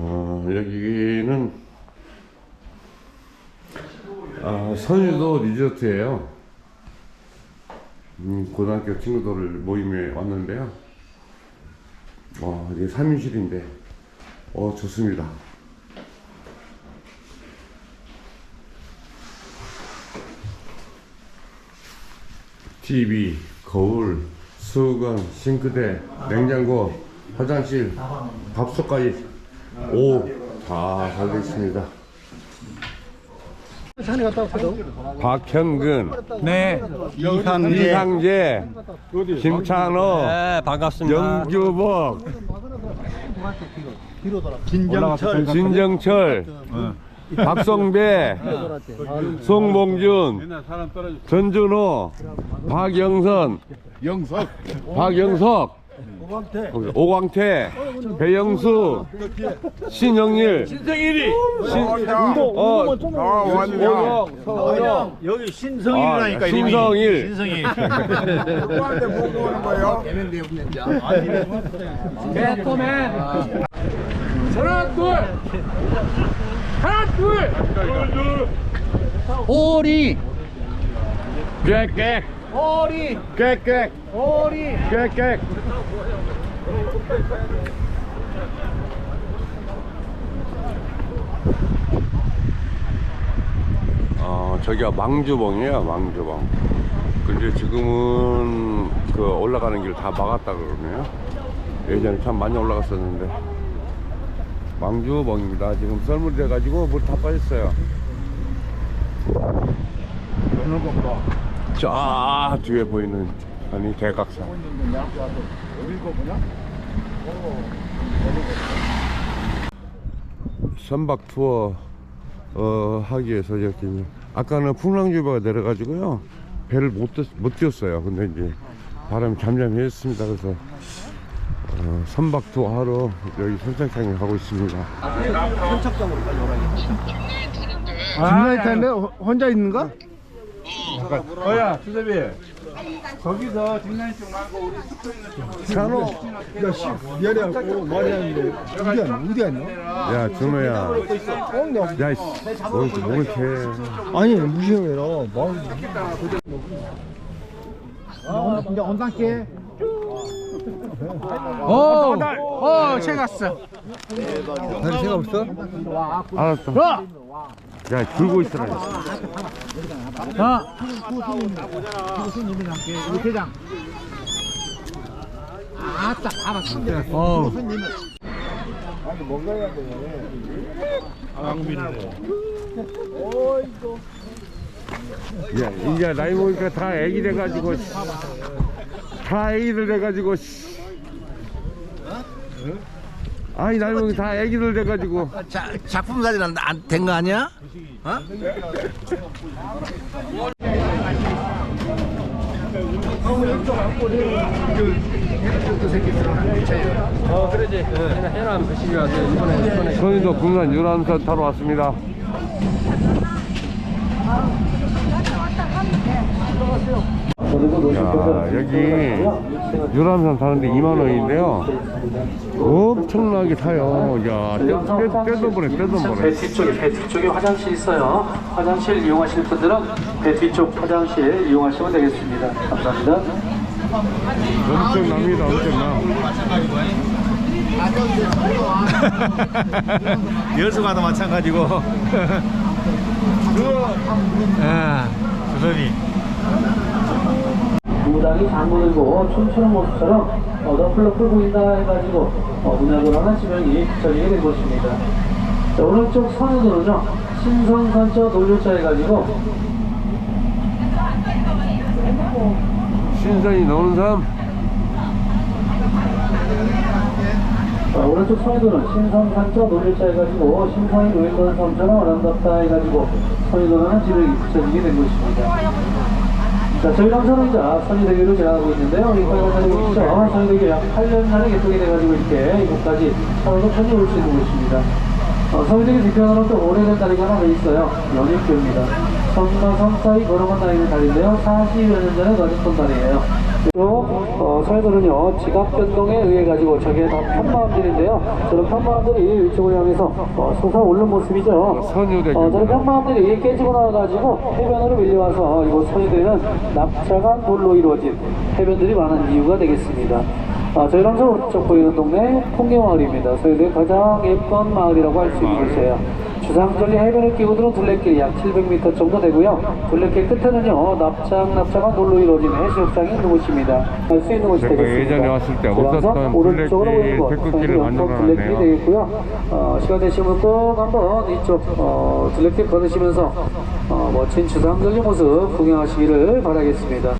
어, 여기는 아, 선유도 리조트예요. 음, 고등학교 친구들 모임에 왔는데요. 와, 이게 3인실인데, 어, 좋습니다. TV, 거울, 수건, 싱크대, 냉장고, 화장실, 밥솥까지 오, 다잘 되어 있습니다. 박현근, 네, 이상재. 이상재, 김찬호, 네, 반갑습니다. 영주복, 진정철. 진정철, 박성배, 송봉준, 전준호, 박영선, 영석 박영석, 오광태, 배영수, 신영일, 신성일이, 신, 어, 아 완전 서영, 여기 신성일이라니까 아, 이름이. 신성일. 신성일. 누구한테 보고 오는 거예요? 오리. 꽥꽥, 오리. 꽥꽥, 오리. 꽥꽥. 어, 저기가 망주봉이에요, 망주봉. 근데 지금은 그 올라가는 길 다 막았다 그러네요. 예전에 참 많이 올라갔었는데. 망주봉입니다. 지금 썰물이 돼가지고 물 다 빠졌어요. 저 뒤에 보이는 아니 대각선. 선박 투어 어, 하기 위해서 이렇게 아까는 풍랑주의보가 내려가지고요. 배를 못, 띄- 못 띄웠어요. 근데 이제 바람이 잠잠했습니다. 그래서 어, 선박 투어 하러 여기 선착장에 가고 있습니다. 중간에 타는데 혼자 있는가? 어야 주대비 거기서 쪽 말고 우리 숙소 있는 쪽 찬호 야, 씨, 미안해 갖고 말이 하는데 어디 아냐? 어디 아냐? 야 준호야 어, 나 야이씨 뭘, 뭘 이렇게 아니 무시해라. 말. 아, 이제 온당께. 오. 어, 새 갔어. 다리 생각 없어? 알았어 야 들고 있어라 자. 어. 야, 이제 나이 먹으니까 다 애기 돼가지고 씨. 다 애기들 돼가지고 씨. 아니 나이 먹으니까 다 애기들 돼가지고 자, 작품 사진 안된 거 아니야? 어, 그러지. 해남 드시기 와서 이번에 이번에 선인도 군산 유람선 타러 왔습니다 야 여기 유람선 타는데 2만원인데요 엄청나게 타요 야 떼- 떼- 떼돈 보네 떼돈 배 보네 뒤쪽에 배 뒤쪽에 화장실 있어요. 화장실 이용하실 분들은 배 뒤쪽 화장실 이용하시면 되겠습니다. 감사합니다. 엄청납니다 엄청나 여수가도 마찬가지고. 아, 주선이. 무당이 장구 들고 춤추는 모습처럼 어더플로 풀고 있다 해가지고 어, 눈에 들어가는 지명이 붙여지게 된 것입니다. 자, 오른쪽 선으로는요 신성산저 놀려자 해가지고 신선이 노는 삶 자, 오른쪽 선이도는 신성산저 놀려자 해가지고 신성이 노인도는 섬처럼 아름답다 해가지고 선이도는 지명이 붙여지게 된 것입니다. 자, 저희 남선은자 선의대교로 지나가고 있는데요. 이 과가 다니고 있죠. 선의대교 약 8년 전에 개통이 돼가지고 이렇게 이곳까지 차로도 편히 올 수 있는 곳입니다. 어, 선의대교 뒤편으로 또 오래된 다리가 하나 돼 있어요. 연익교입니다. 섬과 섬 사이 걸어간 다니는 다리인데요. 40여 년 전에 놔졌던 다리예요. 또 어, 서해도는요 지각 변동에 의해 가지고 저게 다 편마음들인데요. 저런 편마음들이 이쪽을 향해서 어, 솟아오르는 모습이죠. 선유대교. 어, 저런 편마음들이 깨지고 나와가지고 해변으로 밀려와서 이곳 서해도에는 납작한 돌로 이루어진 해변들이 많은 이유가 되겠습니다. 어, 저희 항상 오른쪽 보이는 동네 통계마을입니다. 서해도의 가장 예쁜 마을이라고 할수 곳이에요 주상절리 해변을 끼고 들어 둘레길이 약 700m 정도 되고요. 둘레길 끝에는요, 납작납작한 돌로 이루어진 해수욕장이 있는 곳입니다. 갈 수 있는 곳이 제가 되겠습니다. 예전에 왔을 때 없었던 오른쪽으로 둘레길, 보이는 곳, 백극길을. 둘레길이 되겠고요. 어, 시간 되시면 꼭 한번 이쪽 어, 둘레길 걸으시면서 어, 멋진 주상절리 모습 구경하시기를 바라겠습니다.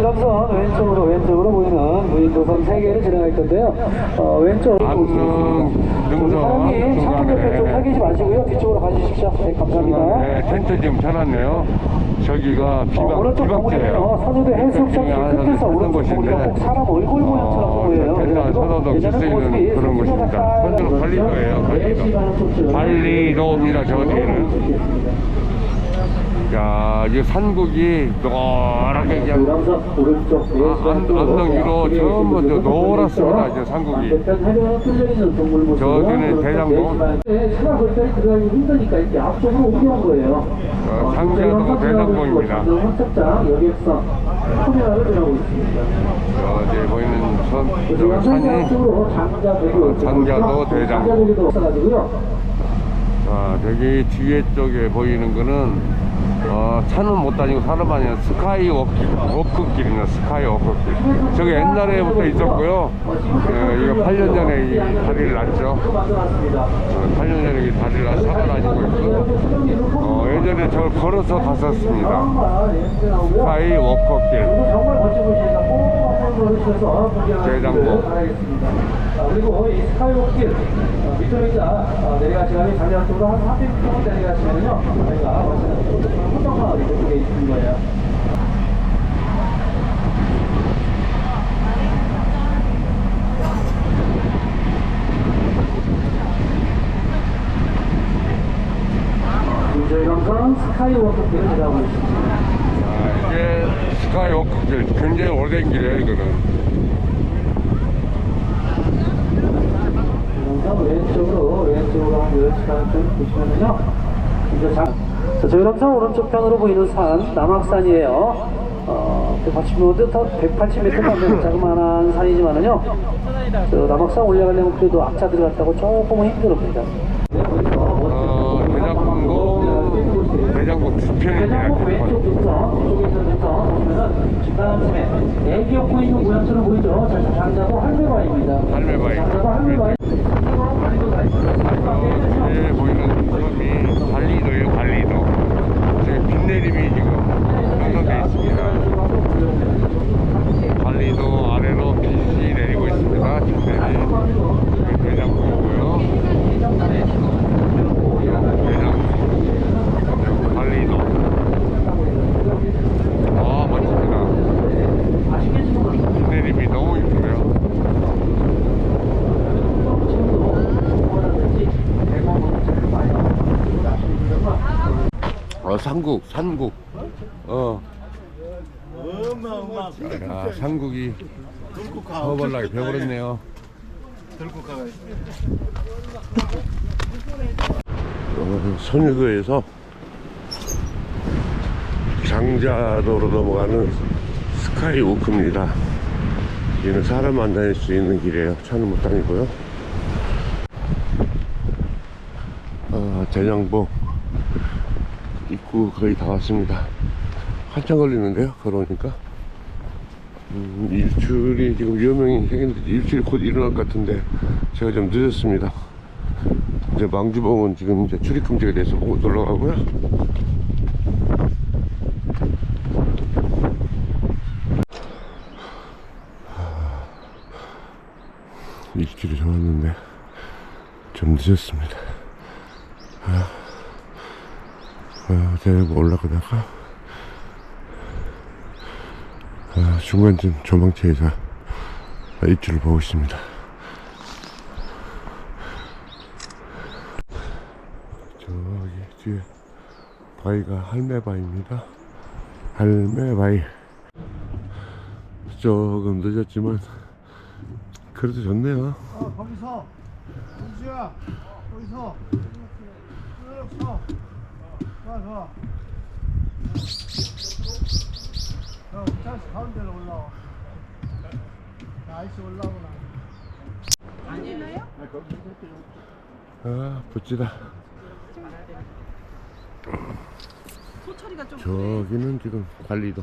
함선 왼쪽으로 왼쪽으로 보이는 무인 도선 3개를 지나갈 건데요. 어, 왼쪽 안녕, 능선 사장님 창문 옆에 좀 중간에. 타기지 마시고요. 뒤쪽으로 가주십시오. 네, 감사합니다. 네, 텐트 지금 쳐놨네요. 저기가 어, 비박, 오른쪽 비박제예요. 방문에는요 선우대 해수욕장 하나 끝에서 오른쪽 보니까 꼭 사람 얼굴 모양처럼 어, 보여요. 텐트 안 쳐놔도 낄수 있는 그런 곳입니다. 선주는 관리도예요, 관리도. 관리도입니다, 저 뒤에는. 야, 이 산국이 노랗게 그냥 아, 안- 언덕 위로 전부 저 노랗습니다, 이제 산국이. 모습. 저기는 대장동. 네, 차가 거기까지 들어가기 힘드니까 이렇게 앞쪽으로 옮겨온 거예요. 어, 상계동 대장동입니다. 황착장 여객선 카메라를 들어가고 있습니다. 저 뒤에 보이는 선, 저 산이 어, 장자도 대장동. 아, 저기 뒤에 쪽에 보이는 거는 어, 차는 못 다니고 사람 아니라 스카이 워크, 워크길입니다. 스카이 워크길. 저기 옛날에부터 있었고요. 예, 이거 8년 전에 이 다리를 놨죠. 어, 8년 전에 이 다리를 놔서 차가 다니고 있고 어, 예전에 저걸 걸어서 갔었습니다. 스카이 워크길. 대장동. 구경하시길 바라겠습니다. 아, 그리고 이 스카이워크길 어, 밑으로 이제 어, 내려가시면 장례 쪽으로 한 300m 내려가시면요 저희가 멋있는 호떡마을이 그쪽에 있는 거예요. 저희 감성 스카이워크길을 지나고 있습니다. 아, 이게 스카이 워크길. 굉장히 오래된 길이에요, 이거는. 영상 왼쪽으로 왼쪽으로 한 10시간 좀 보시면은요 이제 자, 자, 저희 영상 오른쪽 편으로 보이는 산 남악산이에요 어, 180m, 180m 가면 자그마한 산이지만은요 저 남악산 올라가려면 그래도 악차 들어갔다고 조금은 힘들습니다 어, 대장동, 대장동 뒤편입니다. 대장동 왼쪽 뒤편. 능선, 이쪽에 있는 능선 보시면은 업고 있는 모양처럼 보이죠? 자, 장자도 할매바위입니다. 할매바위. 장자도 할매바위. 뒤에 보이는 섬이 발리도예요, 발리도. 지금 빗 내림이 지금 형성되어 있습니다. 발리도 아래로 빗이 내리고 있습니다. 지금 여기 대장부고요. 대장 발리도. 아 멋집니다. 빗 내림이 너무 이쁘네요. 어, 삼국, 삼국. 어. 야, 삼국이 허벌나게 배버렸네요. 어, 선유도에서 장자도로 넘어가는 스카이워크입니다. 여기는 사람 안 다닐 수 있는 길이에요. 차는 못 다니고요. 아, 대장봉 입구 거의 다 왔습니다. 한참 걸리는데요, 걸어오니까. 음, 일출이 지금 위험형이 생겼는데 일출이 곧 일어날 것 같은데 제가 좀 늦었습니다. 이제 망주봉은 지금 이제 출입 금지가 돼서 못 올라가고요. 일출이 좋았는데 좀 늦었습니다. 아, 데리고 올라가다가 아, 중간쯤 조망차에서 입주를 보고 있습니다. 저기 뒤에 바위가 할매바위입니다. 할매바위. 조금 늦었지만 그래도 좋네요. 어, 거기서 은수야 거기서 쭉 서. 좋아 좋아 어, 자식 가운데로 올라와 자, 아이씨 올라오나 아, 멋지다. 소처리가 좀 저기는 지금 관리도.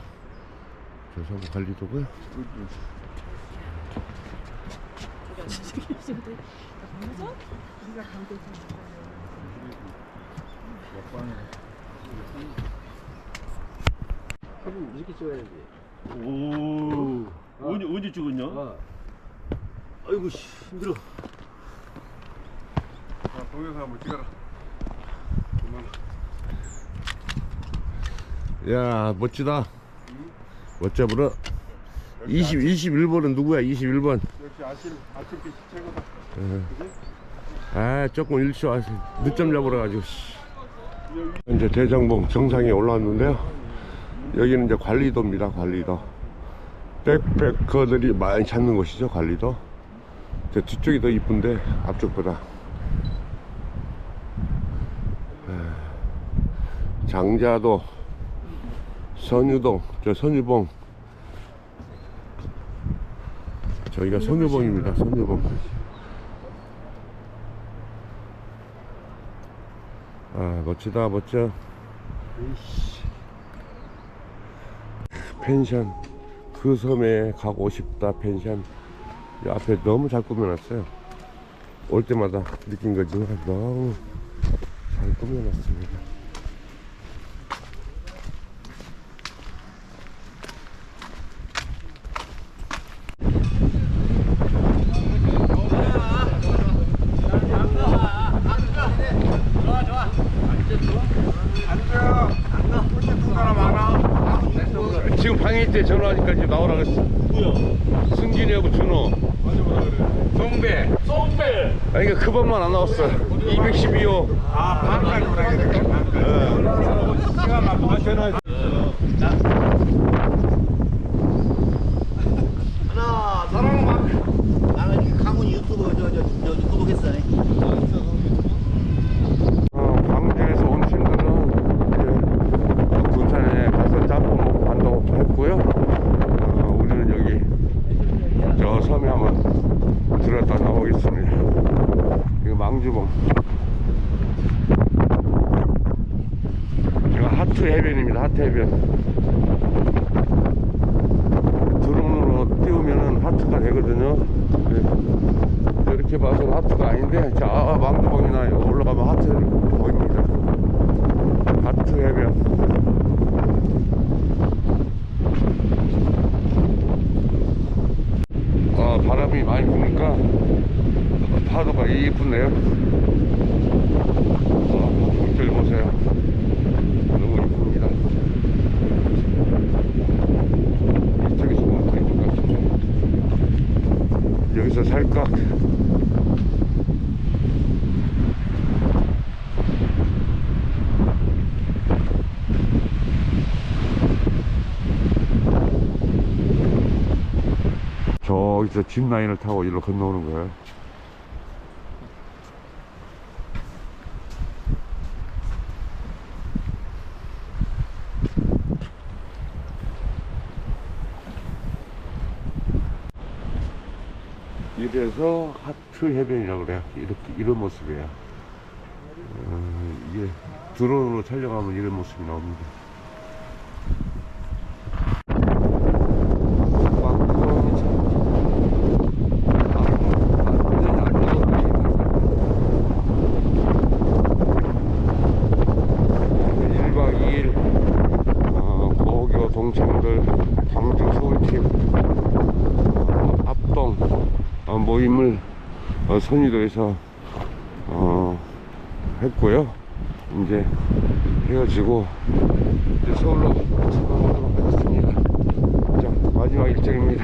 저 서부 관리도고요. 사진 이렇게 찍어야지. 오 언제 언제 찍었냐? 어. 아이고 씨 힘들어. 동영상 한번 찍어라. 야, 멋지다. 멋져 보러. 20, 21번은 누구야? 21번. 역시 아침 아침빛 최고다. 아, 조금 일시 와서 늦잠 자보러 가지고. 씨. 이제 대장봉 정상에 올라왔는데요. 여기는 이제 관리도입니다. 관리도. 백패커들이 많이 찾는 곳이죠. 관리도. 저 뒤쪽이 더 이쁜데 앞쪽보다. 에, 장자도, 선유동, 저 선유봉. 저희가 선유봉입니다. 선유봉. 아 멋지다 멋져. 펜션. 그 섬에 가고 싶다 펜션. 이 앞에 너무 잘 꾸며놨어요. 올 때마다 느낀 거지만 너무 잘 꾸며놨습니다 지금 방해 때 전화하니까 지금 나오라 그랬어 누구야? 승진이하고 준호 송배. 송배. 아니 그러니까 그 번만 안 나왔어 212호 아 반까지 오라 그래. 시간 막 전화. 하나, 사랑은 막. 나는 강훈 유튜브 저, 저, 저 구독했어. 어, 광주에서 온 친구들은 이제 어, 군산에 가서 짬뽕 먹고 간다고 했고요. 어, 우리는 여기 저 섬에 한번 들었다 나오겠습니다. 이거 망주봉. 이거 하트 해변입니다. 하트 해변. 드론으로 띄우면은 하트가 되거든요. 네. 이렇게 봐서는 하트가 아닌데 자 망두봉이나 올라가면 하트 보입니다 하트 해변 아 바람이 많이 부니까 파도가 이쁘네요 아, 물길 보세요 너무 이쁩니다 이쪽에서 보면 더 이쁠 것 같은데 여기서 살까? 저기서 짚 라인을 타고 이리로 건너오는 거예요. 이래서 하트 해변이라고 그래요. 이렇게 이런 모습이에요. 어, 이게 드론으로 촬영하면 이런 모습이 나옵니다. 왕궁이 참- 아, 완전히 안 익었네. 1박 2일 어, 고교 동창들 광주 서울팀 어, 합동 어, 모임을 어, 선의도에서 어, 했고요. 이제 헤어지고 이제 서울로 출발하도록 하겠습니다. 자 마지막 일정입니다.